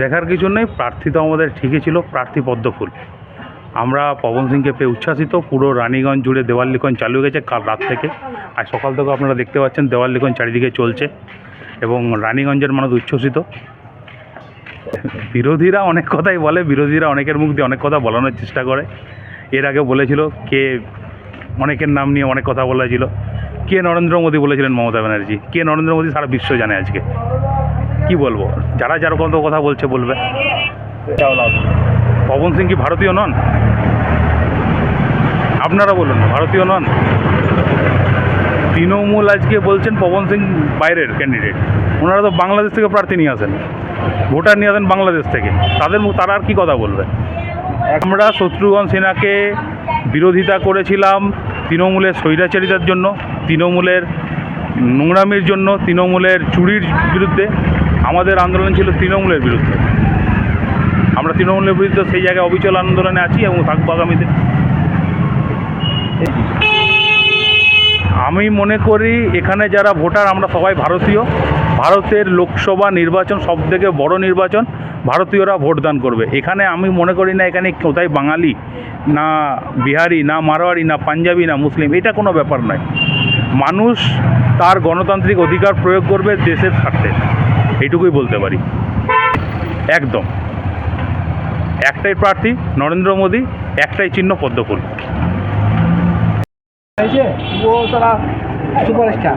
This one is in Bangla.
দেখার কিছু নেই, প্রার্থী তো আমাদের ঠিকই ছিল, প্রার্থী পদ্মফুল আমরা পবন সিংকে পেয়ে উচ্ছ্বাসিত, পুরো রানীগঞ্জ জুড়ে দেওয়াল লিখন চালু গেছে কাল রাত থেকে। আর সকাল থেকে আপনারা দেখতে পাচ্ছেন, দেওয়াল লিখন চারিদিকে চলছে এবং রানীগঞ্জের মানুষ উচ্ছ্বসিত। বিরোধীরা অনেক কথাই বলে, বিরোধীরা অনেকের মুখ দিয়ে অনেক কথা বলানোর চেষ্টা করে। এর আগে বলেছিল কে অনেকের নাম নিয়ে অনেক কথা বলেছিল। কে নরেন্দ্র মোদী বলেছিলেন মমতা ব্যানার্জি, কে নরেন্দ্র মোদী সারা বিশ্ব জানে আজকে। কি বলব? যারা যার মতো কথা বলছে, বলবে। পবন সিং কি ভারতীয় নন? আপনারা বলুন, ভারতীয় নন? তৃণমূল আজকে বলছেন পবন সিং বাইরের ক্যান্ডিডেট ওনারা তো বাংলাদেশ থেকে প্রার্থী নিয়ে আসেন। ভোটার নিয়ে আসেন বাংলাদেশ থেকে। তাদের তারা আর কি কথা বলবে? আমরা শত্রুঘ্ন সিনহাকে বিরোধিতা করেছিলাম তৃণমূলের স্বৈরাচারিতার জন্য, তৃণমূলের নোংরামির জন্য, তৃণমূলের চুরির বিরুদ্ধে। আমাদের আন্দোলন ছিল তৃণমূলের বিরুদ্ধে। আমরা তৃণমূলের বিরুদ্ধে সেই জায়গায় অবিচল আন্দোলনে আছি এবং থাকব আগামীতে। আমি মনে করি এখানে যারা ভোটার, আমরা সবাই ভারতীয়। ভারতের লোকসভা নির্বাচন সব থেকে বড় নির্বাচন, ভারতীয়রা ভোটদান করবে। এখানে আমি মনে করি না এখানে কোথায় বাঙালি, না বিহারি, না মারোয়ারি, না পাঞ্জাবি, না মুসলিম, এটা কোনো ব্যাপার নয়। মানুষ তার গণতান্ত্রিক অধিকার প্রয়োগ করবে দেশের স্বার্থে। এইটুকুই বলতে পারি। একদম। একটাই প্রার্থী নরেন্দ্র মোদী একটাই চিহ্ন পদ্মফুল সুপারস্টার।